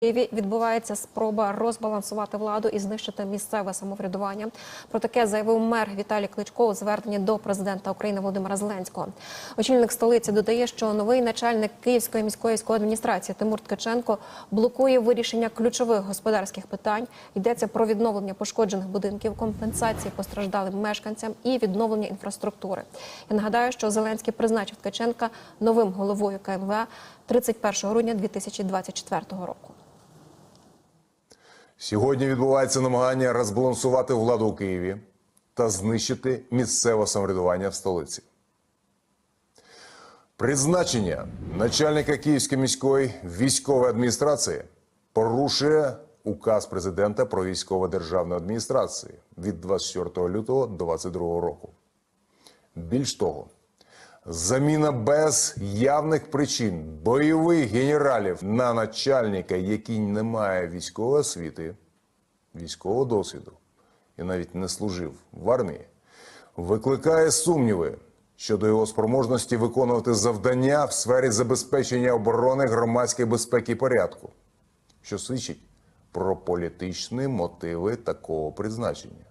Києві відбувається спроба розбалансувати владу і знищити місцеве самоврядування. Про таке заявив мер Віталій Кличко у зверненні до президента України Володимира Зеленського. Очільник столиці додає, що новий начальник Київської міської військової адміністрації Тимур Ткаченко блокує вирішення ключових господарських питань. Йдеться про відновлення пошкоджених будинків, компенсації постраждалим мешканцям і відновлення інфраструктури. Я нагадаю, що Зеленський призначив Ткаченка новим головою КМВА 31 грудня 2024 року. Сьогодні відбувається намагання розбалансувати владу у Києві та знищити місцеве самоврядування в столиці. Призначення начальника Київської міської військової адміністрації порушує указ президента про військово державну адміністрацію від 24 лютого 2022 року. Більш того, заміна без явних причин бойових генералів на начальника, який не має військової освіти, військового досвіду і навіть не служив в армії, викликає сумніви щодо його спроможності виконувати завдання в сфері забезпечення оборони громадської безпеки і порядку, що свідчить про політичні мотиви такого призначення.